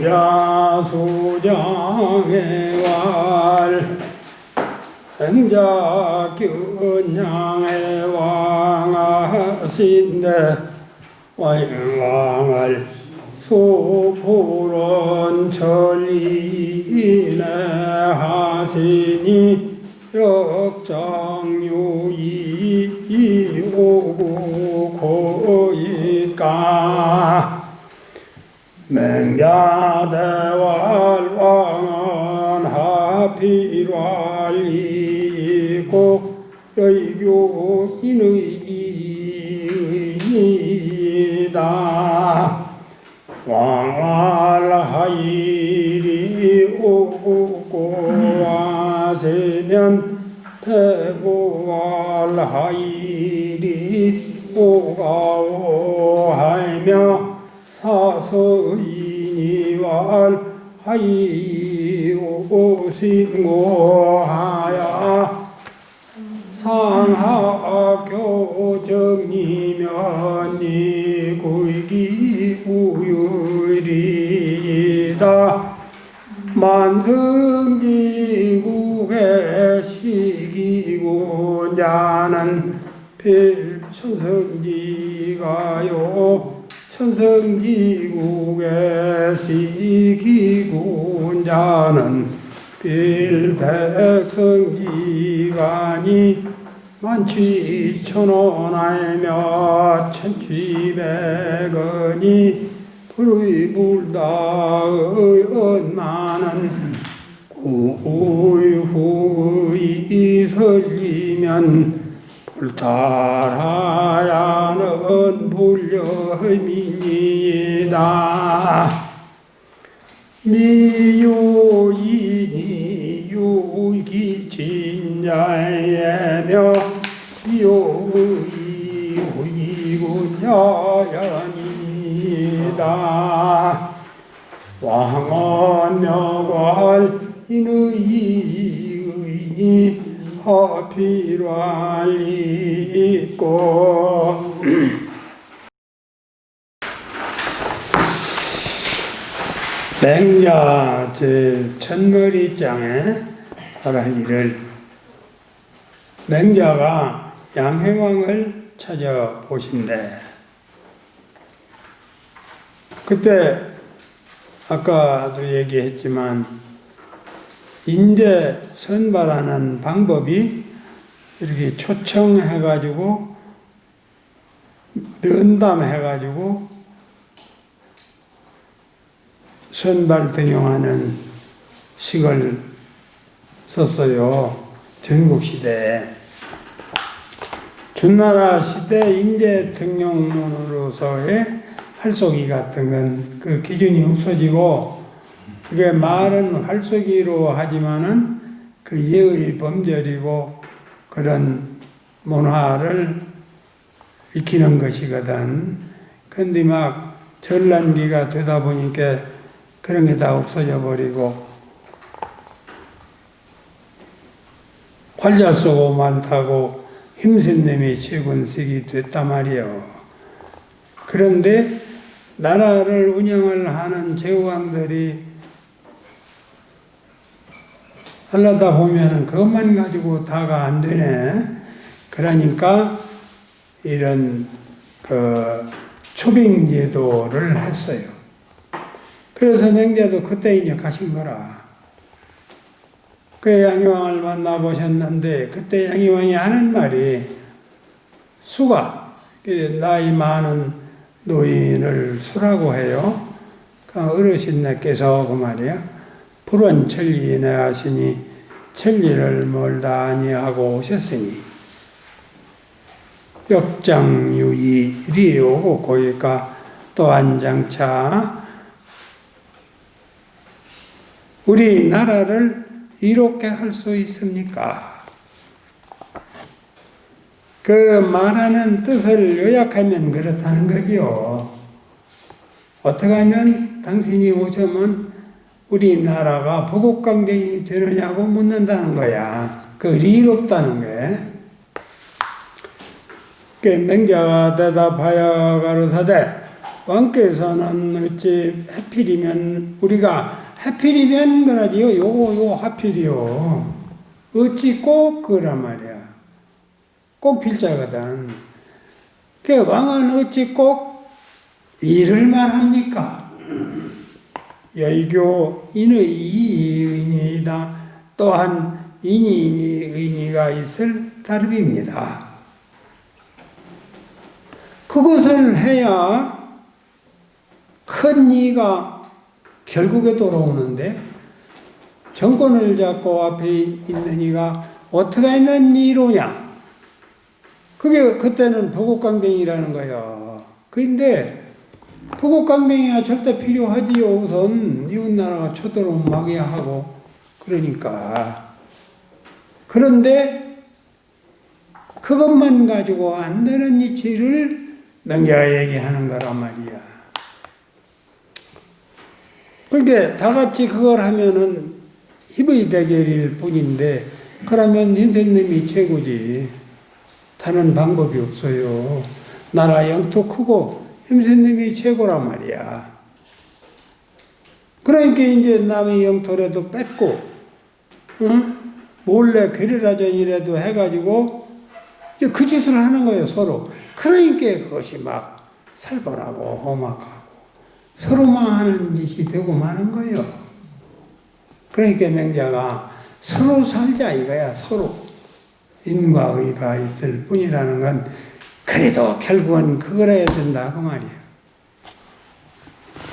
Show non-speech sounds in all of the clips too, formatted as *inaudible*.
맹자소장의 왈 맹자균양의 왕하신데 왕을 소포론 천리인에 하시니 역장유이 오고 고이까 맹자대왈 왕은 하필왈이고 여의교인의이다. 왕활하이리 오고 하세면 태고활하이리 오가오하며 사서이니왈 하이 오신고하야. 상하교정이면 이 구이기 우유리다. 만성기국의 시기고 나는 필천성기가요 천성기국의 시기고 나는 빌백성기간이 만취 천원 알며 천취백원이 불의 불다의 언나는 구의후의 설리면 불탈하야는 불려미 이다. 미요이니 유기진자예며 미요의 후이군야연이다. 왕언여관 인의의니 허필환이 있고 맹자 제1머리장에 말하기를 맹자가 양해왕을 찾아보신대. 그때 아까도 얘기했지만 인재 선발하는 방법이 이렇게 초청해가지고 면담해가지고 선발 등용하는 식을 썼어요. 전국시대에. 준나라 시대 인재 등용론으로서의 활쏘기 같은 건 그 기준이 없어지고 그게 말은 활쏘기로 하지만은 그 예의 범절이고 그런 문화를 익히는 것이거든. 근데 막 전란기가 되다 보니까 그런 게 다 없어져 버리고 활잘 쏘고 많다고 힘센 놈이 최군색이 됐단 말이요. 그런데 나라를 운영을 하는 제왕들이 하려다 보면은 그것만 가지고 다가 안 되네. 그러니까 이런 그 초빙 제도를 했어요. 그래서 맹자도 그때 이제 가신 거라. 그 양희왕을 만나보셨는데 그때 양희왕이 하는 말이 수가 그 나이 많은 노인을 수라고 해요. 그 어르신네께서 그 말이야. 불원 천리에 하시니 천리를 멀다 아니하고 오셨으니 역장유이 이리 오고 고이까 또한 장차 우리나라를 이롭게 할 수 있습니까? 그 말하는 뜻을 요약하면 그렇다는 거지요. 어떻게 하면 당신이 오시면 우리나라가 보국강경이 되느냐고 묻는다는 거야. 그 리롭다는 게. 그 맹자가 대답하여 가로사대 왕께서는 어찌 하필이면 우리가 하필이면 그러지요. 요거 요 하필이요. 어찌 꼭 그란 말이야. 꼭 필자거든. 그 왕은 어찌 꼭 일을만 합니까? 여의교 인의 이의이다. 또한 인이인이 의미가 있을 따름입니다. 그것을 해야 큰 이가 결국에 돌아오는데 정권을 잡고 앞에 있는 이가 어떻게 하면 이로냐? 그게 그때는 보국강뱅이라는 거예요. 근데 보국강뱅이가 절대 필요하지요. 우선 이웃나라가 쳐들어오면 막아야 하고 그러니까 그런데 그것만 가지고 안 되는 이치를 명자가 얘기하는 거란 말이야. 그렇게 다 같이 그걸 하면은 힘의 대결일 뿐인데 그러면 선생님이 최고지. 다른 방법이 없어요. 나라 영토 크고 힘선님이 최고란 말이야. 그러니까 이제 남의 영토라도 뺏고, 응? 몰래 괴리라전이라도 해가지고 이제 그 짓을 하는 거예요 서로. 그러니까 그것이 막 살벌하고 험악하고 서로 망하는 짓이 되고 마는 거예요. 그러니까 명자가 서로 살자 이거야 서로 인과 의가 있을 뿐이라는 건 그래도 결국은 그걸 해야 된다 그 말이야.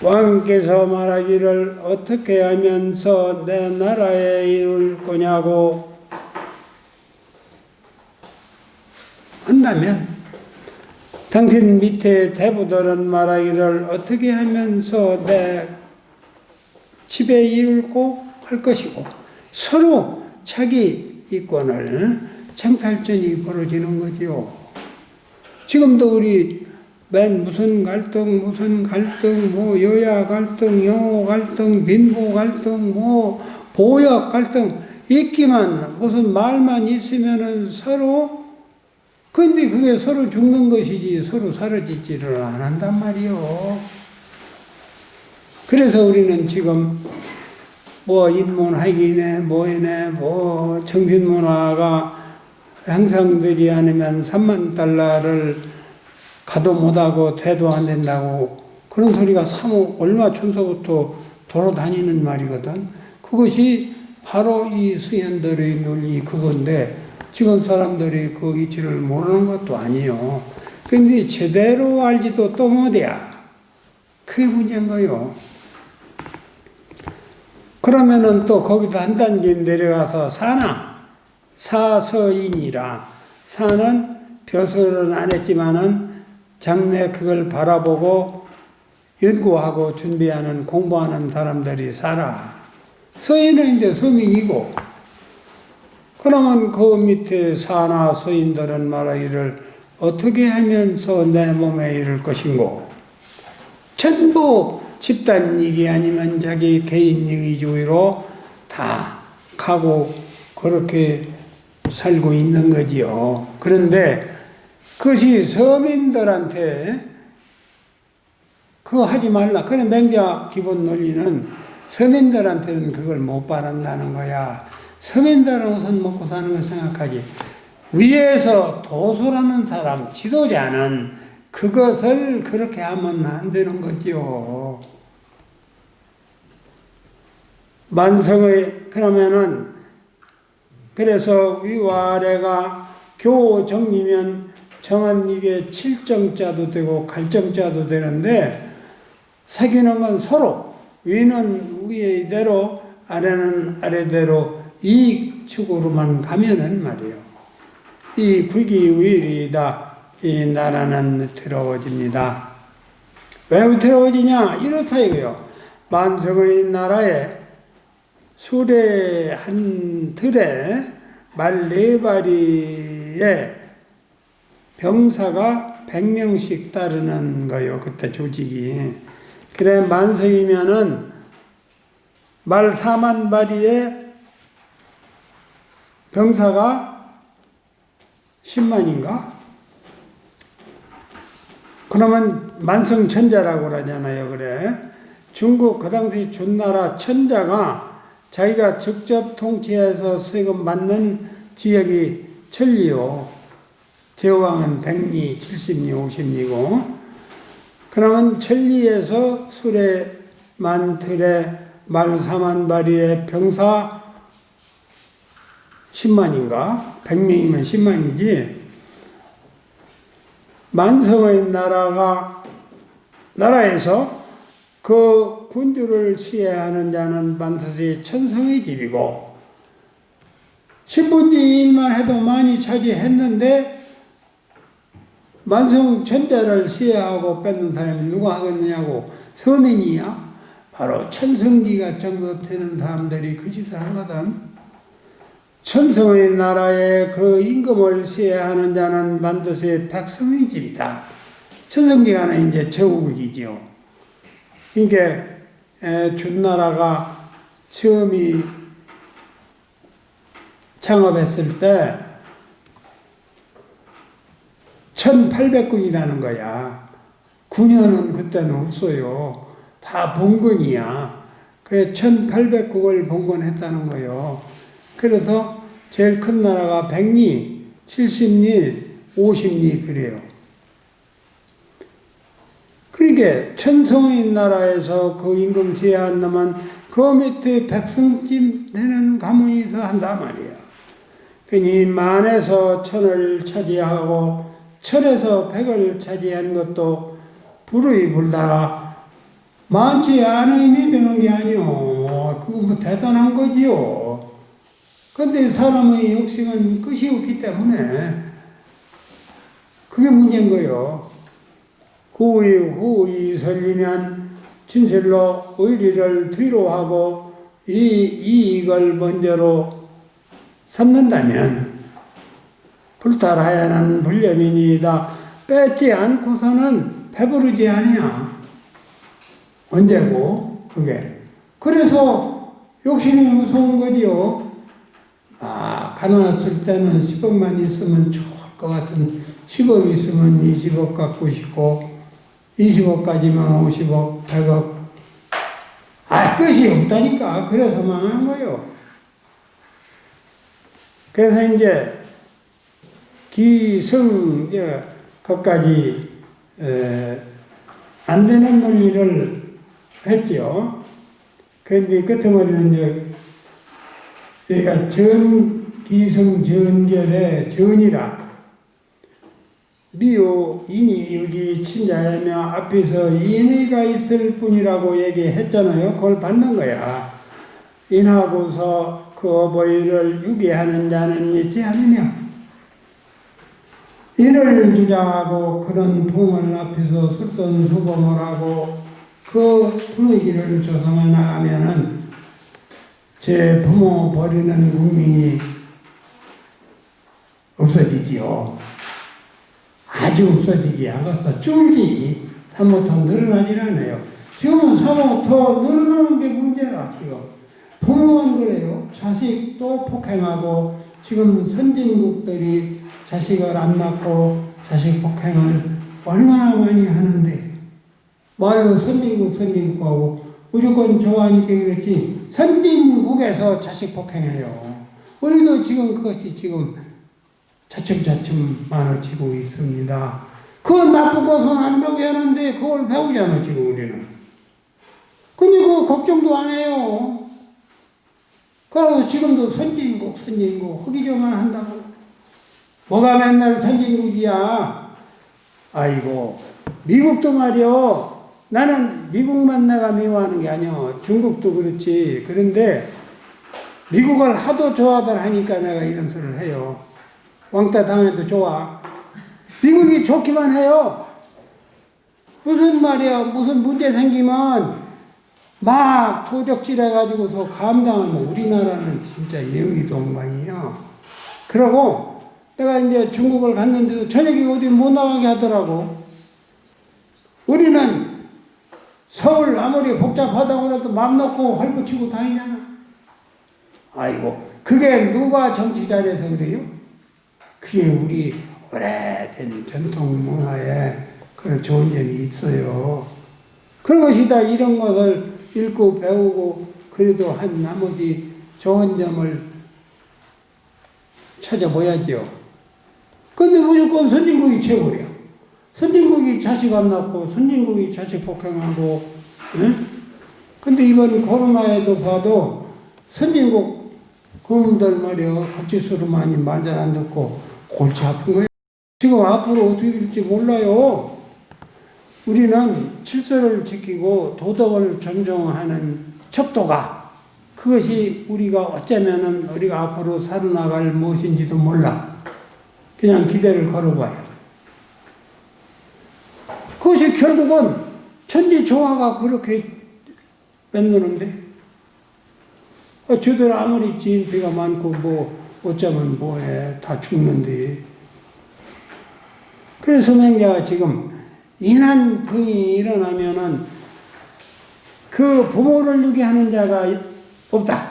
왕께서 말하기를 어떻게 하면서 내 나라에 이룰 거냐고 한다면 당신 밑에 대부들은 말하기를 어떻게 하면서 내 집에 이룰고 할 것이고 서로 자기 이권을 창탈전이 벌어지는 거지요. 지금도 우리 맨 무슨 갈등 무슨 갈등 뭐 여야 갈등 영어 갈등 빈부 갈등 뭐 보역 갈등 있기만 무슨 말만 있으면은 서로 근데 그게 서로 죽는 것이지 서로 사라지지를 안 한단 말이요. 그래서 우리는 지금 뭐 인문학이네 뭐이네 뭐 정신문화가 향상되지 않으면 3만 달러를 가도 못하고 돼도 안 된다고 그런 소리가 사모 얼마 전서부터 돌아다니는 말이거든. 그것이 바로 이 수현들의 논리 그건데 지금 사람들이 그 이치를 모르는 것도 아니요. 근데 제대로 알지도 또 못이야. 그게 문제인 거요. 그러면은 또 거기서 한 단계 내려가서 사나 사서인이라 사는 벼슬은 안 했지만은 장래 그걸 바라보고 연구하고 준비하는 공부하는 사람들이 살아. 서인은 이제 서민이고 그러면 그 밑에 사나 서인들은 말하기를 어떻게 하면서 내 몸에 이를 것인고 전부 집단 이기 아니면 자기 개인 이기주의로 다 가고 그렇게 살고 있는 거지요. 그런데 그것이 서민들한테 그거 하지 말라. 그래 맹자 기본 논리는 서민들한테는 그걸 못 바란다는 거야. 서민들은 우선 먹고 사는 걸 생각하지. 위에서 도수라는 사람, 지도자는 그것을 그렇게 하면 안 되는 거지요. 만성의, 그러면은, 그래서 위와 아래가 교 정리면 정한 이게 칠정자도 되고 갈정자도 되는데, 사귀는 건 서로, 위는 위대로, 아래는 아래대로 이익 축으로만 가면은 말이에요. 이 국이위리다. 이 나라는 더러워집니다. 왜 더러워지냐? 이렇다 이거요. 만성의 나라에 수레 한 틀에 말네 마리에 병사가 100명씩 따르는 거요. 그때 조직이. 그래 만성이면은 말 4만 마리에 병사가 10만인가? 그러면 만성천자라고 그러잖아요. 그래. 중국 그 당시 준나라 천자가 자기가 직접 통치해서 세금 받는 지역이 천리요. 제왕은 백리, 칠십리, 오십리고. 그러면 천리에서 수레 만틀에 말 사만바리에 병사 10만인가? 100명이면 10만이지. 만성의 나라가, 나라에서 그 군주를 시해하는 자는 반드시 천성의 집이고, 신분지 일만 해도 많이 차지했는데, 만성 천자를 시해하고 뺏는 사람이 누가 하겠느냐고, 서민이야? 바로 천성기가 정도 되는 사람들이 그 짓을 하거든. 천성의 나라에 그 임금을 시해하는 자는 반드시 백성의 집이다. 천성기가는 이제 제후국이지요. 이게 준나라가 처음이 창업했을 때 1800국이라는 거야. 9년은 그때는 없어요. 다 봉건이야. 그 1800국을 봉건했다는 거예요. 그래서 제일 큰 나라가 100리, 70리, 50리 그래요. 그러니까 천성의 나라에서 그 임금 제한 놈은 그 밑에 백성집 되는 가문에서 한단 말이야. 그니 만에서 천을 차지하고 천에서 백을 차지한 것도 불의 불다라 많지 않음이 되는 게 아니오. 그거 뭐 대단한 거지요. 근데 사람의 욕심은 끝이 없기 때문에 그게 문제인 거요. 후의 후의 설리면 진실로 의리를 뒤로 하고 이 이익을 먼저로 삼는다면 불탈하야는 불념이니이다. 뺏지 않고서는 배부르지 아니야. 언제고 그게. 그래서 욕심이 무서운 거지요. 아 가난했을 때는 10억만 있으면 좋을 것 같은 10억 있으면 20억 갖고 싶고 20억까지만 50억, 100억. 아, 끝이 없다니까. 그래서 망하는 거요. 그래서 이제, 기성, 이제, 것까지, 에, 안 되는 논리를 했죠. 그런데 끝머리는 이제, 얘가 전, 기성 전결의 전이라. 미오 인이 여기 친자이며 앞에서 인의가 있을 뿐이라고 얘기했잖아요. 그걸 받는 거야. 인하고서 그 어버이를 유기하는 자는 있지 않으며 인을 주장하고 그런 동을 앞에서 설선수범을 하고 그 분위기를 조성해 나가면은 제 부모 버리는 국민이 없어지지요. 아주 없어지지 않겠어. 줄지. 사모터 늘어나질 않아요. 지금은 사모 더 늘어나는 게 문제라, 지금. 부모만 그래요. 자식도 폭행하고, 지금 선진국들이 자식을 안 낳고, 자식 폭행을 얼마나 많이 하는데, 말로 선진국, 선진국하고, 무조건 좋아하니까 그렇지, 선진국에서 자식 폭행해요. 우리도 지금 그것이 지금 차츰차츰 많아지고 있습니다. 그 나쁜 것은 안 배우려는데 그걸 배우잖아, 지금 우리는. 근데 그 걱정도 안 해요. 그래서 지금도 선진국, 선진국, 허기져만 한다고. 뭐가 맨날 선진국이야? 아이고, 미국도 말이요. 나는 미국만 내가 미워하는 게 아니야. 중국도 그렇지. 그런데 미국을 하도 좋아들 하니까 내가 이런 소리를 해요. 왕따 당해도 좋아. 미국이 좋기만 해요. 무슨 말이야, 무슨 문제 생기면 막 도적질 해가지고서 감당하면 우리나라는 진짜 예의 동방이야. 그러고 내가 이제 중국을 갔는데도 저녁에 어디 못 나가게 하더라고. 우리는 서울 아무리 복잡하다고 해도 맘 놓고 헐붙이고 다니잖아. 아이고, 그게 누가 정치 잘해서 그래요? 그게 우리 오래된 전통 문화의 그 좋은 점이 있어요. 그런 것이다 이런 것을 읽고 배우고 그래도 한 나머지 좋은 점을 찾아봐야죠. 근데 무조건 선진국이 최고래요. 선진국이 자식 안 낳고 선진국이 자식 폭행하고 응? 근데 이번 코로나에도 봐도 선진국 그놈들 말이야 거치수로 많이 말잘 안 듣고 골치 아픈 거예요. 지금 앞으로 어떻게 될지 몰라요. 우리는 질서를 지키고 도덕을 존중하는 척도가 그것이 우리가 어쩌면은 우리가 앞으로 살아나갈 무엇인지도 몰라. 그냥 기대를 걸어봐요. 그것이 결국은 천지 조화가 그렇게 맺는데 어, 저들 아무리 지인비가 많고 뭐 어쩌면 뭐해 다 죽는데 그래서 명자가 지금 인한풍이 일어나면은 그 부모를 누게 하는 자가 없다.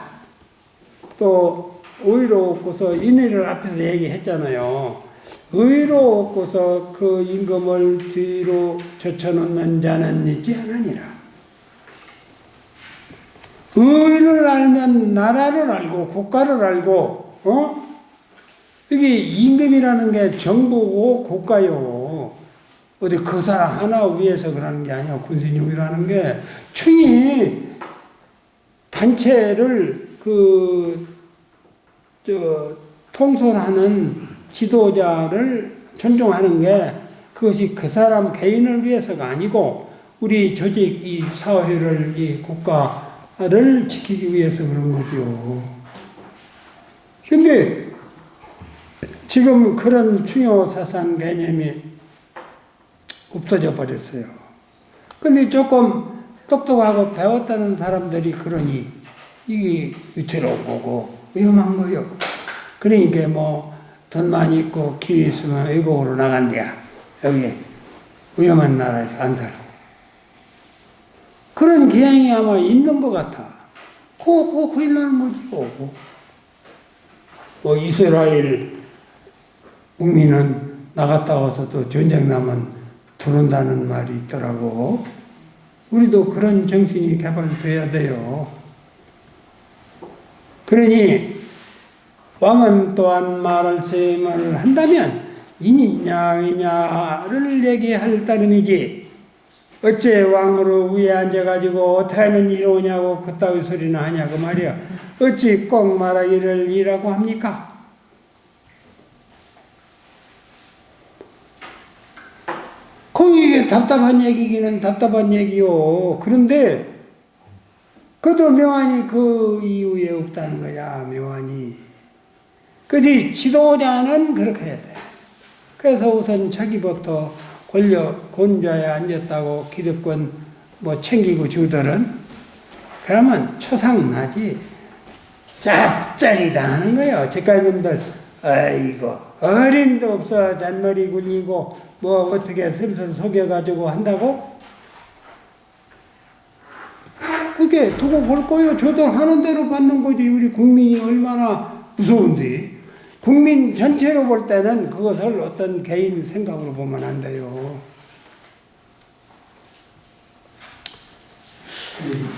또 의로 없고서 인의를 앞에서 얘기했잖아요. 의로 없고서 그 임금을 뒤로 젖혀놓는 자는 있지 않으니라. 의를 알면 나라를 알고 국가를 알고 어? 이게 임금이라는 게 정부고 국가요. 어디 그 사람 하나 위해서 그러는 게 아니야. 군신용이라는 게 충이 단체를 그, 저, 통솔하는 지도자를 존중하는 게 그것이 그 사람 개인을 위해서가 아니고 우리 조직, 이 사회를, 이 국가를 지키기 위해서 그런 거죠. 근데 지금 그런 중요 사상 개념이 없어져 버렸어요. 근데 조금 똑똑하고 배웠다는 사람들이 그러니 이게 위태로운 거고 위험한 거요. 그러니까 뭐 돈 많이 있고 기회 있으면 외국으로 나간대야. 여기 위험한 나라에서 안 살아. 그런 기행이 아마 있는 것 같아. 그거, 그거 큰일 나는 거지요. 뭐 이스라엘 국민은 나갔다 와서 또 전쟁 나면 들어온다는 말이 있더라고. 우리도 그런 정신이 개발돼야 돼요. 그러니 왕은 또한 말을 세말을 한다면 이니냐이냐를 얘기할 따름이지. 어째 왕으로 위에 앉아가지고 어떻게 하면 이러냐고 그따위 소리는 하냐 그 말이야. 어찌 꼭 말하기를 이라고 합니까? 공이 답답한 얘기기는 답답한 얘기요. 그런데 그도 명안이 그 이후에 없다는 거야, 명안이. 그지 지도자는 그렇게 해야 돼. 그래서 우선 자기부터 권력, 권좌에 앉았다고 기득권 뭐 챙기고 주들은 그러면 초상나지. 짭짤이 당하는 거예요. 제가님들 아이고 어린도 없어 잔머리 굴리고 뭐 어떻게 슬슬 속여가지고 한다고? 그게 두고 볼 거예요. 저도 하는 대로 받는 거지. 우리 국민이 얼마나 무서운데. 국민 전체로 볼 때는 그것을 어떤 개인 생각으로 보면 안 돼요.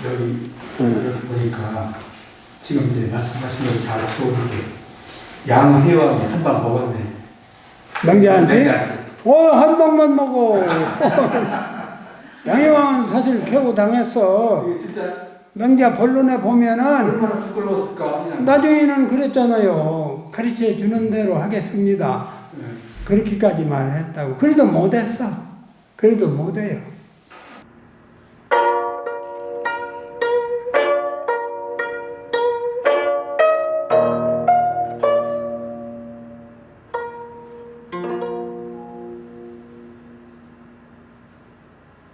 여기, 보니까 지금 이제 말씀하신 대로 잘 떠오르게 양회왕이 한 방 먹었네. 명자한테? 어, 한 방만 먹어. *laughs* 양희왕은 사실 개우 당했어. 명자 본론에 보면은. 나중에는 그랬잖아요. 가르쳐 주는 대로 하겠습니다. 네. 그렇게까지만 했다고. 그래도 못했어. 그래도 못해요.